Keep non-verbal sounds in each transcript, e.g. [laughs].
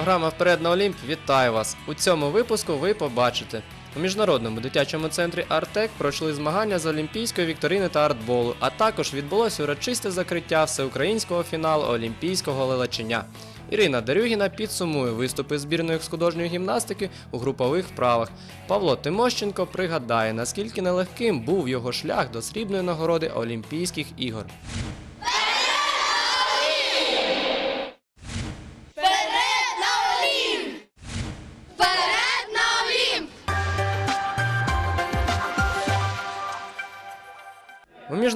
Програма Вперед на Олімп вітає вас. У цьому випуску ви побачите. У міжнародному дитячому центрі Артек пройшли змагання з олімпійської вікторини та артболу, а також відбулося урочисте закриття всеукраїнського фіналу олімпійського лелечення. Ірина Дерюгіна підсумує виступи збірної з художньої гімнастики у групових вправах. Павло Тимощенко пригадає, наскільки нелегким був його шлях до срібної нагороди Олімпійських ігор.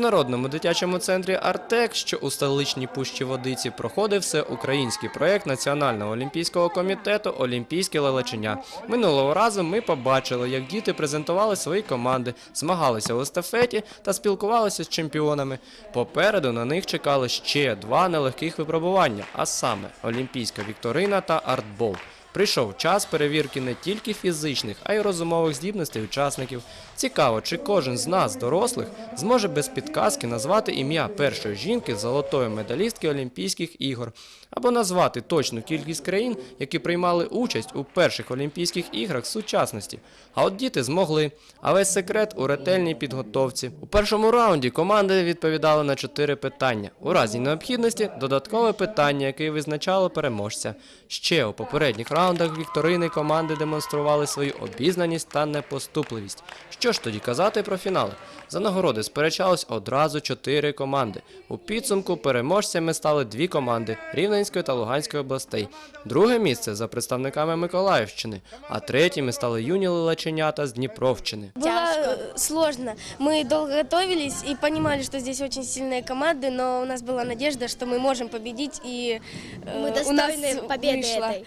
Міжнародному дитячому центрі Артек, що у столичній пущі водиці, проходив всеукраїнський проєкт Національного олімпійського комітету Олімпійське лелечення. Минулого разу ми побачили, як діти презентували свої команди, змагалися у естафеті та спілкувалися з чемпіонами. Попереду на них чекали ще два нелегких випробування, а саме Олімпійська вікторина та артбол. Прийшов час перевірки не тільки фізичних, а й розумових здібностей учасників. Цікаво, чи кожен з нас, дорослих, зможе без підказки назвати ім'я першої жінки золотої медалістки Олімпійських ігор, або назвати точну кількість країн, які приймали участь у перших Олімпійських іграх сучасності. А от діти змогли. А весь секрет у ретельній підготовці. У першому раунді команди відповідали на чотири питання. У разі необхідності додаткове питання, яке визначало переможця. Ще у попередніх раундах вікторини команди демонстрували свою обізнаність та непоступливість. Що ж тоді казати про фінали? За нагороди сперечались одразу чотири команди. У підсумку переможцями стали дві команди Рівненської та Луганської областей. Друге місце за представниками Миколаївщини, а третіми стали юні лилаченята з Дніпровщини. Было э, сложно. Мы долго готовились и понимали, что здесь очень сильные команды, но у нас была надежда, что мы можем победить и э, Мы у нас достойны победы вышло. этой.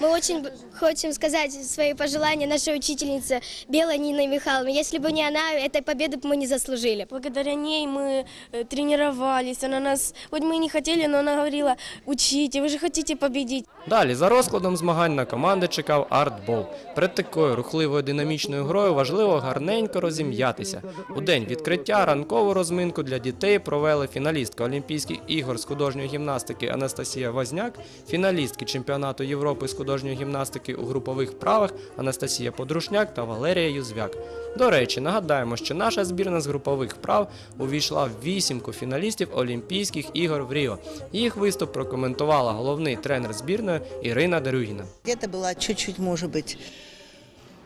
Мы очень б- хотим сказать свои пожелания нашей учительнице Белой Ниной Михайловне. Если бы не она, этой победы бы мы не заслужили. Благодаря ней мы э, тренировались. Она нас, хоть мы и не хотели, но она говорила, учите, вы же хотите победить. Далі за розкладом змагань на команди чекав артбол. Перед такою рухливою динамічною грою важливо гарненько розім'ятися. У день відкриття ранкову розминку для дітей провели фіналістка Олімпійських ігор з художньої гімнастики Анастасія Возняк, фіналістки чемпіонату Європи з художньої гімнастики у групових вправах Анастасія Подрушняк та Валерія Юзвяк. До речі, нагадаємо, що наша збірна з групових вправ увійшла в вісімку фіналістів Олімпійських ігор в Ріо. Їх виступ прокоментувала головний тренер збірної Ірина Дерюгіна. Це була чуть-чуть, може быть,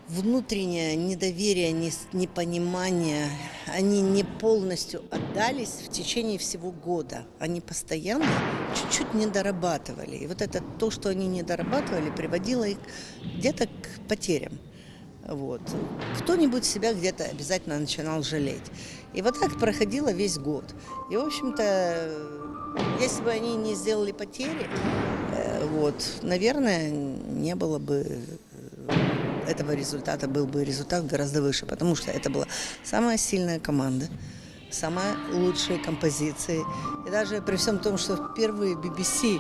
внутреннее недоверие, непонимание. Они не полностью отдались в течение всего года. Они постоянно чуть-чуть не дорабатывали. И вот это то, что они не дорабатывали, приводило их где-то к потерям. Вот. Кто-нибудь себя где-то обязательно начинал жалеть. И вот так проходило весь год. И, в общем-то, если бы они не сделали потери, э, вот, наверное, не было бы этого результата, был бы результат гораздо выше, потому что это была самая сильная команда, самые лучшие композиции. И даже при всем том, что впервые BBC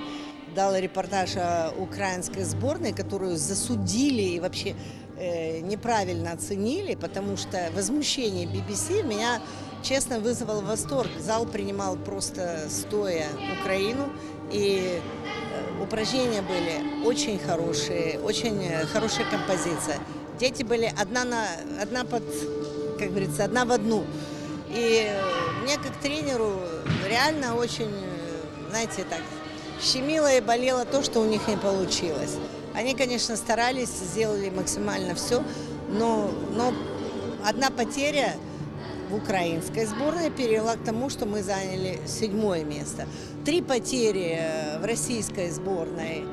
дала репортаж о украинской сборной, которую засудили и вообще э, неправильно оценили, потому что возмущение BBC меня, честно, вызвало восторг. Зал принимал просто стоя Украину, и упражнения были очень хорошие, очень э, хорошая композиция. Дети были одна, на, одна под, как говорится, одна в одну. И э, мне как тренеру реально очень, э, знаете, так, щемило и болело то, что у них не получилось. Они, конечно, старались, сделали максимально все, но, но одна потеря в украинской сборной привела к тому, что мы заняли седьмое место. Три потери э, в российской сборной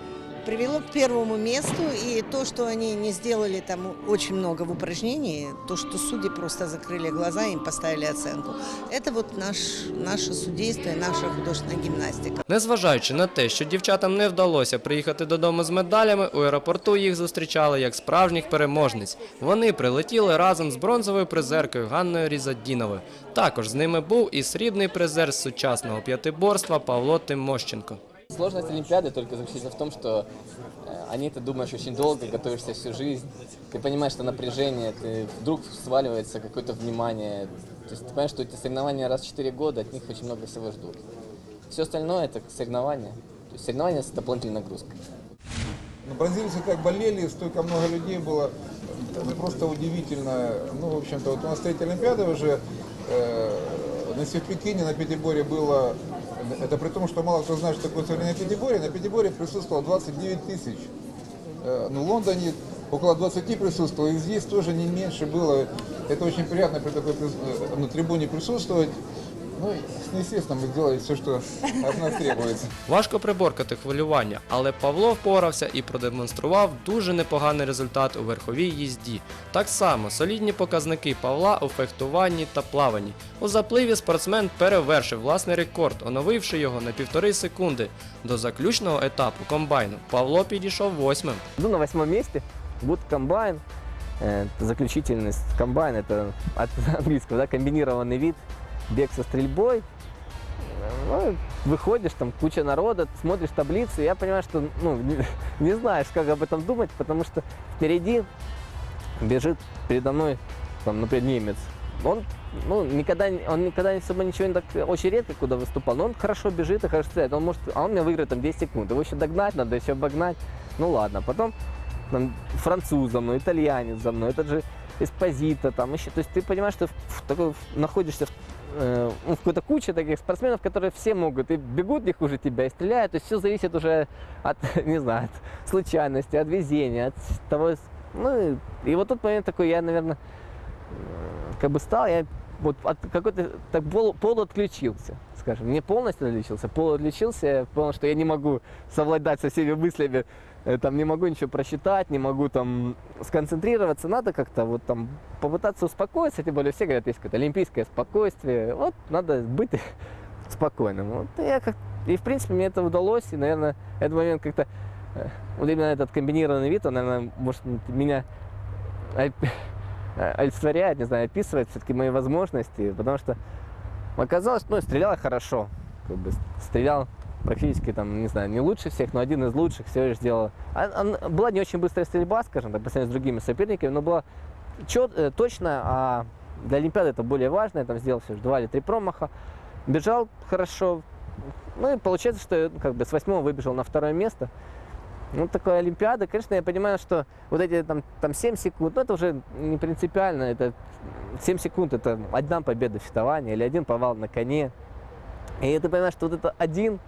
привело к первому месту, и то, что они не сделали там очень много в упражнении, то, что судьи просто закрыли глаза и им поставили оценку, это вот наш, наше судейство и наша художественная гимнастика. Незважаючи на те, що дівчатам не вдалося приїхати додому з медалями, у аеропорту їх зустрічали як справжніх переможниць. Вони прилетіли разом з бронзовою призеркою Ганною Різадіновою. Також з ними був і срібний призер сучасного п'ятиборства Павло Тимощенко. Сложность Олимпиады только заключается в том, что э, о ней ты думаешь очень долго, готовишься всю жизнь. Ты понимаешь, что напряжение, ты вдруг сваливается какое-то внимание. То есть ты понимаешь, что эти соревнования раз в 4 года, от них очень много всего ждут. Все остальное это соревнования. То есть соревнования с дополнительной нагрузкой. Ну, бразильцы как болели, столько много людей было. Это просто удивительно. Ну, в общем-то, вот у нас третья Олимпиада уже. Э, на Пекине, на пятиборе было, это при том, что мало кто знает, что такое современное пятиборье, на пятиборе присутствовало 29 тысяч. Э, ну, в Лондоне около 20 присутствовало, и здесь тоже не меньше было. Это очень приятно при такой прис- э, на трибуне присутствовать. Ну, и, естественно, мы сделали все, что от нас требуется. Важко приборкати хвилювання, але Павло впорався і продемонстрував дуже непоганий результат у верховій їзді. Так само солідні показники Павла у фехтуванні та плаванні. У запливі спортсмен перевершив власний рекорд, оновивши його на півтори секунди. До заключного етапу комбайну Павло підійшов восьмим. Иду на восьмом месте. Вот комбайн. Э, Заключительность комбайн это от английского, да, комбинированный вид, бег со стрельбой. Ну, выходишь, там куча народа, смотришь таблицу, я понимаю, что ну, не, [laughs] не знаешь, как об этом думать, потому что впереди бежит передо мной, там, например, немец. Он, ну, никогда, он никогда особо ничего не так, очень редко куда выступал, но он хорошо бежит и хорошо стреляет. Он может, а он меня выиграет там 10 секунд. Его еще догнать надо, еще обогнать. Ну ладно, потом там, француз за мной, итальянец за мной, этот же Эспозита, там еще. То есть ты понимаешь, что в, в такой, находишься в, э, ну, какой-то куче таких спортсменов, которые все могут и бегут не хуже тебя, и стреляют. То есть все зависит уже от, [laughs] не знаю, от случайности, от везения, от того. Ну, и, вот тот момент такой, я, наверное, как бы стал, я вот от какой-то так пол, полуотключился, скажем, не полностью отключился, полуотключился, я понял, что я не могу совладать со всеми мыслями, э, там не могу ничего просчитать, не могу там сконцентрироваться, надо как-то вот там попытаться успокоиться, тем более все говорят, есть какое-то олимпийское спокойствие, вот надо быть [laughs] спокойным. Вот я как и в принципе мне это удалось, и, наверное, этот момент как-то, э, вот именно этот комбинированный вид, он, наверное, может меня э, олицетворяет, не знаю, описывает все-таки мои возможности, потому что оказалось, ну, стрелял хорошо, как бы стрелял практически там, не знаю, не лучше всех, но один из лучших всего лишь сделал. А- а- была не очень быстрая стрельба, скажем так, по сравнению с другими соперниками, но была чет, э, точно, а для Олимпиады это более важно, я там сделал всего лишь два или три промаха, бежал хорошо, ну и получается, что я, ну, как бы с восьмого выбежал на второе место. Ну, такая Олимпиада, конечно, я понимаю, что вот эти там, там 7 секунд, ну, это уже не принципиально, это 7 секунд, это одна победа в фехтовании или один повал на коне. И ты понимаешь, что вот это один,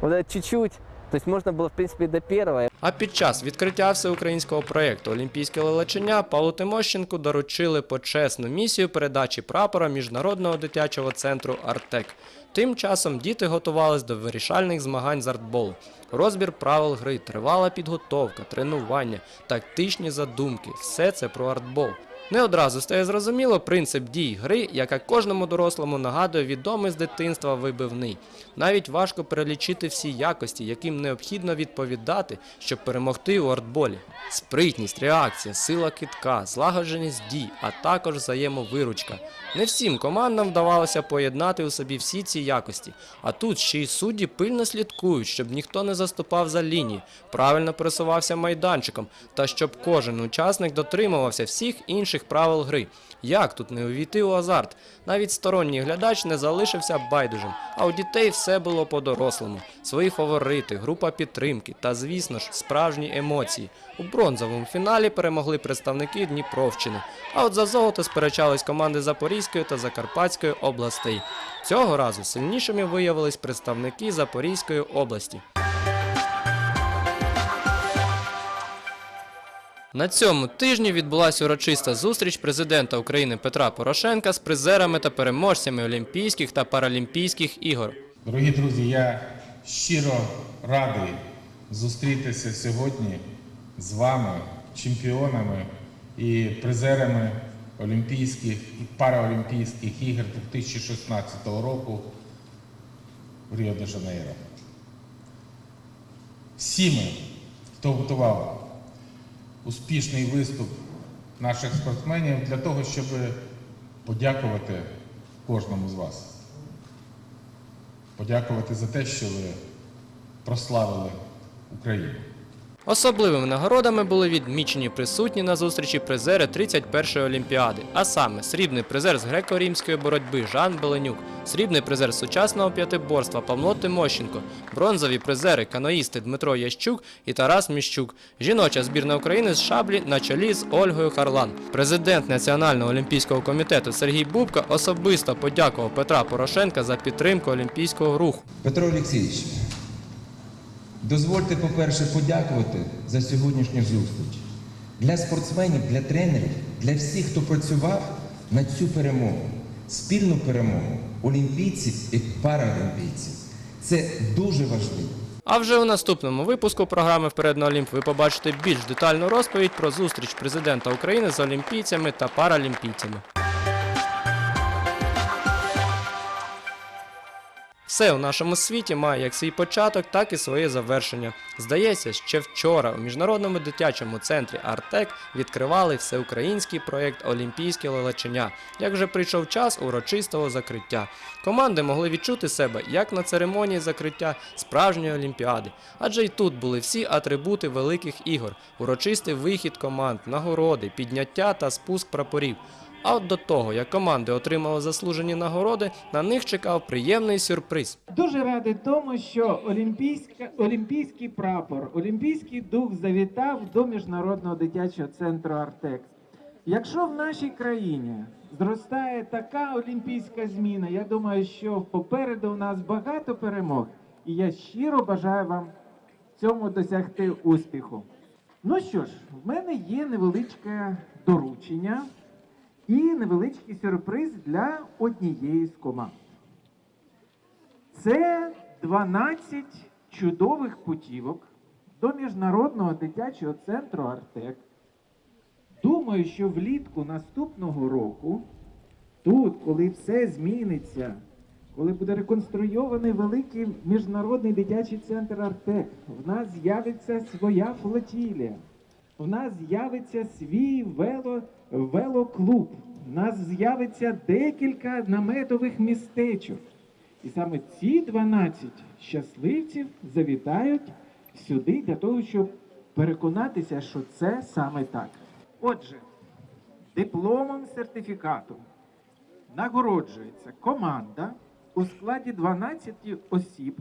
вот это чуть-чуть, то есть можно было, в принципе, до первого, А під час відкриття всеукраїнського проєкту Олімпійське лелечення Павлу Тимощенку доручили почесну місію передачі прапора Міжнародного дитячого центру Артек. Тим часом діти готувались до вирішальних змагань з артболу. Розбір правил гри, тривала підготовка, тренування, тактичні задумки все це про артбол. Не одразу стає зрозуміло принцип дій гри, яка кожному дорослому нагадує відомий з дитинства вибивний. Навіть важко перелічити всі якості, яким необхідно відповідати, щоб перемогти у артболі. Спритність, реакція, сила китка, злагодженість дій, а також взаємовиручка. Не всім командам вдавалося поєднати у собі всі ці якості. А тут ще й судді пильно слідкують, щоб ніхто не заступав за лінії, правильно пересувався майданчиком, та щоб кожен учасник дотримувався всіх інших правил гри. Як тут не увійти у азарт? Навіть сторонній глядач не залишився байдужим, а у дітей все було по-дорослому. Свої фаворити, група підтримки та, звісно ж, справжні емоції. У бронзовому фіналі перемогли представники Дніпровщини. А от за золото сперечались команди Запорізької та Закарпатської областей. Цього разу сильнішими виявились представники Запорізької області. На цьому тижні відбулася урочиста зустріч президента України Петра Порошенка з призерами та переможцями Олімпійських та Паралімпійських ігор. Дорогі друзі, я щиро радий зустрітися сьогодні з вами, чемпіонами і призерами Олімпійських і Параолімпійських ігор 2016 року в Ріо-де-Жанейро. Всі ми, хто готував успішний виступ наших спортсменів для того, щоб подякувати кожному з вас подякувати за те, що ви прославили Україну. Особливими нагородами були відмічені присутні на зустрічі призери 31-ї Олімпіади, а саме срібний призер з греко-римської боротьби Жан Беленюк, срібний призер сучасного п'ятиборства Павло Тимощенко, бронзові призери каноїсти Дмитро Ящук і Тарас Міщук, жіноча збірна України з шаблі на чолі з Ольгою Харлан. Президент Національного олімпійського комітету Сергій Бубка особисто подякував Петра Порошенка за підтримку олімпійського руху. Петро Олексійович, дозвольте, по-перше, подякувати за сьогоднішню зустріч. Для спортсменів, для тренерів, для всіх, хто працював на цю перемогу, спільну перемогу олімпійців і паралімпійців. Це дуже важливо. А вже у наступному випуску програми Вперед на Олімп ви побачите більш детальну розповідь про зустріч президента України з олімпійцями та паралімпійцями. Все у нашому світі має як свій початок, так і своє завершення. Здається, ще вчора у міжнародному дитячому центрі Артек відкривали всеукраїнський проєкт Олімпійське лелечення. Як вже прийшов час урочистого закриття. Команди могли відчути себе як на церемонії закриття справжньої олімпіади, адже й тут були всі атрибути великих ігор: урочистий вихід команд, нагороди, підняття та спуск прапорів. А от до того, як команди отримали заслужені нагороди, на них чекав приємний сюрприз. Дуже радий тому, що олімпійський прапор, олімпійський дух завітав до Міжнародного дитячого центру Артек. Якщо в нашій країні зростає така олімпійська зміна, я думаю, що попереду у нас багато перемог, і я щиро бажаю вам цьому досягти успіху. Ну що ж, в мене є невеличке доручення і невеличкий сюрприз для однієї з команд. Це 12 чудових путівок до Міжнародного дитячого центру Артек. Думаю, що влітку наступного року, тут, коли все зміниться, коли буде реконструйований великий міжнародний дитячий центр Артек, в нас з'явиться своя флотілія, в нас з'явиться свій вело, велоклуб, в нас з'явиться декілька наметових містечок. І саме ці 12 щасливців завітають сюди для того, щоб переконатися, що це саме так. Отже, дипломом сертифікатом нагороджується команда у складі 12 осіб,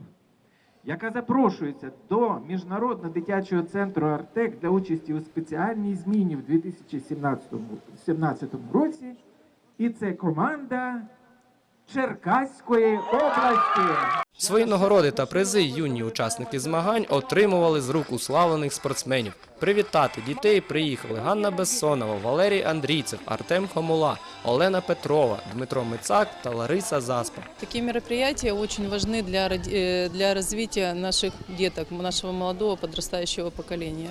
яка запрошується до Міжнародного дитячого центру Артек для участі у спеціальній зміні в 2017 році. І це команда Черкаської області. Свої нагороди та призи юні учасники змагань отримували з рук уславлених спортсменів. Привітати дітей приїхали Ганна Бессонова, Валерій Андрійцев, Артем Хомула, Олена Петрова, Дмитро Мицак та Лариса Заспа. Такие мероприятия очень важны для, роди- э, для развития наших деток, нашего молодого подрастающего поколения.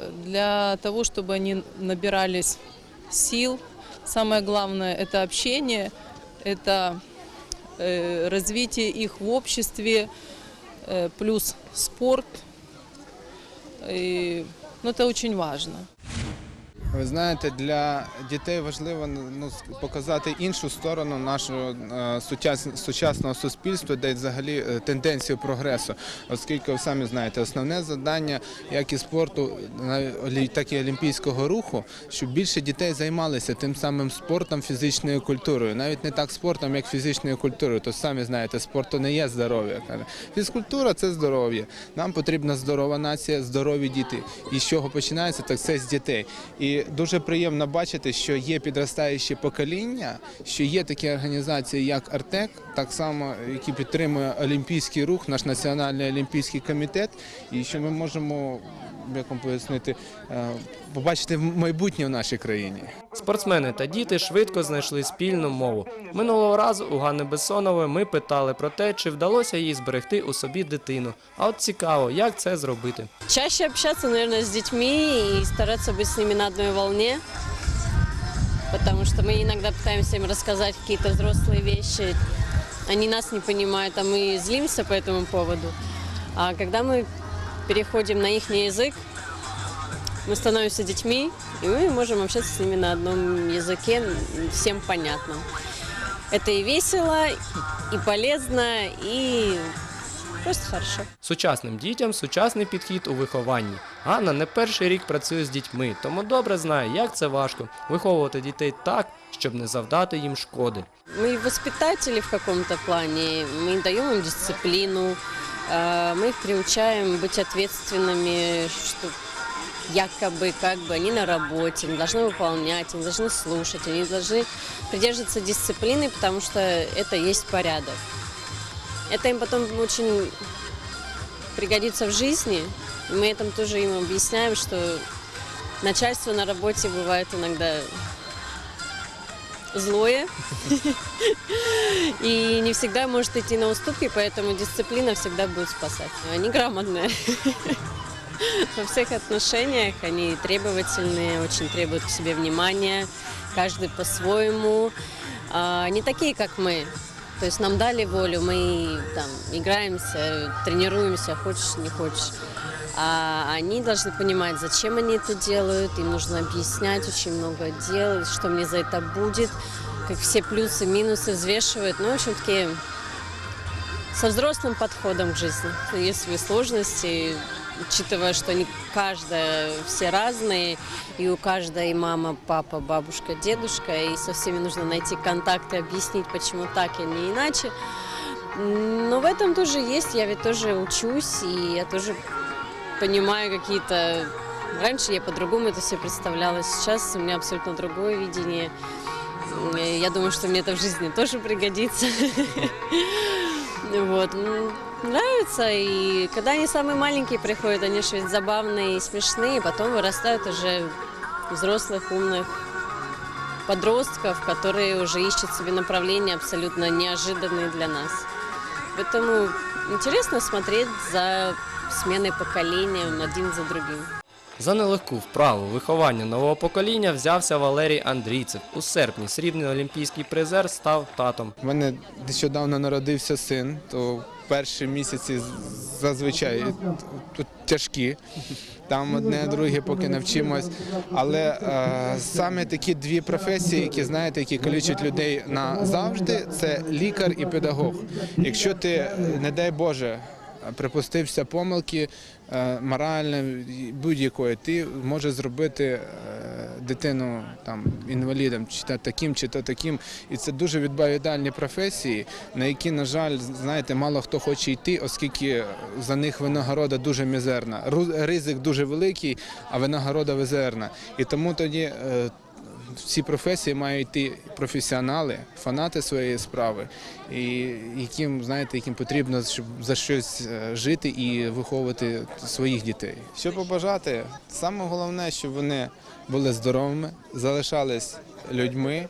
Э, Для того, чтобы они набирались сил. Самое главное – это общение, это э, развитие их в обществе, э, плюс спорт. И, ну, это очень важно. Ви знаєте, для дітей важливо ну, показати іншу сторону нашого е, сучасного суспільства, де взагалі е, тенденцію прогресу. Оскільки ви самі знаєте, основне завдання як і спорту, так і олімпійського руху, щоб більше дітей займалися тим самим спортом, фізичною культурою. Навіть не так спортом, як фізичною культурою. То самі знаєте, спорту не є здоров'я. Фізкультура це здоров'я. Нам потрібна здорова нація, здорові діти. І з чого починається, так це з дітей. І дуже приємно бачити, що є підростаюче покоління, що є такі організації, як Артек, так само, які підтримує олімпійський рух, наш національний олімпійський комітет, і що ми можемо. Як вам пояснити, е, побачити майбутнє в нашій країні. Спортсмени та діти швидко знайшли спільну мову. Минулого разу у Ганни Бессонової ми питали про те, чи вдалося їй зберегти у собі дитину. А от цікаво, як це зробити. Чаще общаться, наверное, с детьми и стараться быть с ними на одной волне. Потому что мы иногда пытаемся им рассказать какие-то взрослые вещи. Они нас не понимают, а мы злимся по этому поводу. А когда мы переходим на их язык, мы становимся детьми, и мы можем общаться с ними на одном языке, всем понятном. Это и весело, и полезно, и Просто хорошо. Сучасним дітям сучасний підхід у вихованні. Ганна не перший рік працює з дітьми, тому добре знає, як це важко виховувати дітей так, щоб не завдати їм шкоди. Мы воспитатели в каком-то плане, мы даем им дисциплину, э, мы их приучаем быть ответственными, что якобы как бы они на работе, они должны выполнять, они должны слушать, они должны придерживаться дисциплины, потому что это есть порядок. Это им потом очень пригодится в жизни. Мы этим тоже им объясняем, что начальство на работе бывает иногда злое и не всегда может идти на уступки, поэтому дисциплина всегда будет спасать. Они грамотные во всех отношениях, они требовательные, очень требуют к себе внимания, каждый по-своему. А, Не такие, как мы. То есть нам дали волю, мы там играемся, тренируемся, хочешь, не хочешь. А они должны понимать, зачем они это делают, им нужно объяснять очень много дел, что мне за это будет, как все плюсы, минусы взвешивают. Ну, в общем, такие со взрослым подходом к жизни. Есть свои сложности, учитывая, что они каждая, все разные, и у каждой мама, папа, бабушка, дедушка, и со всеми нужно найти контакты, объяснить, почему так и не иначе. Но в этом тоже есть, я ведь тоже учусь, и я тоже понимаю какие-то... Раньше я по-другому это все представляла, сейчас у меня абсолютно другое видение. М, Я думаю, что мне это в жизни тоже пригодится. [laughs] Вот. М, Нравится, и когда они самые маленькие приходят, они же ведь забавные и смешные, потом вырастают уже взрослых, умных подростков, которые уже ищут себе направления абсолютно неожиданные для нас. Поэтому интересно смотреть за сменой поколения один за другим. За нелегку вправу виховання нового покоління взявся Валерій Андрійцев. У серпні срібний олімпійський призер став татом. У мене нещодавно народився син, то перші місяці зазвичай тут тяжкі. Там одне, друге, поки навчимось. Але е, саме такі дві професії, які знаєте, які калічать людей назавжди, це лікар і педагог. Якщо ти, не дай Боже, припустився помилки е, моральної будь-якої, ти можеш зробити е, дитину там інвалідом, чи то таким, чи то таким. І це дуже відповідальні професії, на які, на жаль, знаєте, мало хто хоче йти, оскільки за них винагорода дуже мізерна. Ризик дуже великий, а винагорода мізерна. І тому тоді. В ці професії мають йти професіонали, фанати своєї справи, і яким знаєте, яким потрібно щоб за щось е, жити і виховувати своїх дітей. Що побажати? Саме головне, щоб вони були здоровими, залишались людьми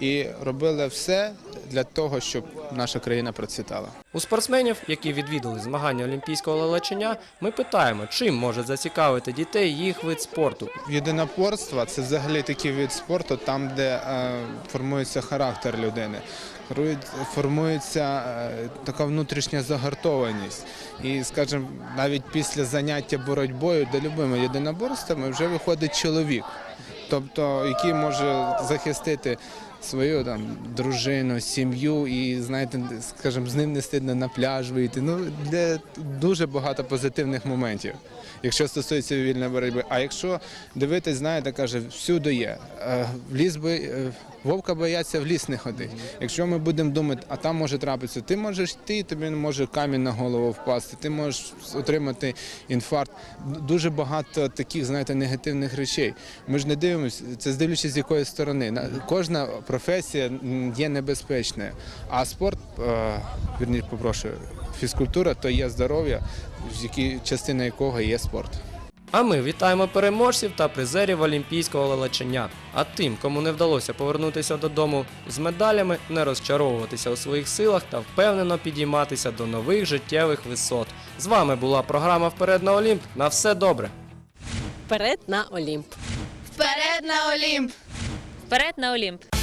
і робили все для того, щоб наша країна процвітала. У спортсменів, які відвідали змагання олімпійського лелечення, ми питаємо, чим може зацікавити дітей їх вид спорту. Єдиноборство це взагалі такий вид спорту, там, де е, формується характер людини. Формує- Формується е, така внутрішня загартованість. І, скажімо, навіть після заняття боротьбою до любими єдиноборствами вже виходить чоловік, тобто який може захистити свою там дружину, сім'ю і знаєте, скажімо, з ним не стидно на пляж вийти. Ну де дуже багато позитивних моментів, якщо стосується вільної боротьби. А якщо дивитись, знаєте, каже, всюди є. Е, В ліс би е, вовка бояться в ліс не ходить. Якщо ми будемо думати, а там може трапитися, ти можеш йти, тобі може камінь на голову впасти, ти можеш отримати інфаркт. Дуже багато таких, знаєте, негативних речей. Ми ж не дивимося, це здивлячись з якої сторони. На- Кожна професія є небезпечною. А спорт, е, вірніше, попрошу, фізкультура то є здоров'я, частина якого є спорт. А ми вітаємо переможців та призерів олімпійського лелечення. А тим, кому не вдалося повернутися додому з медалями, не розчаровуватися у своїх силах та впевнено підійматися до нових життєвих висот. З вами була програма Вперед на Олімп. На все добре! Вперед на Олімп! Вперед на Олімп! Вперед на Олімп!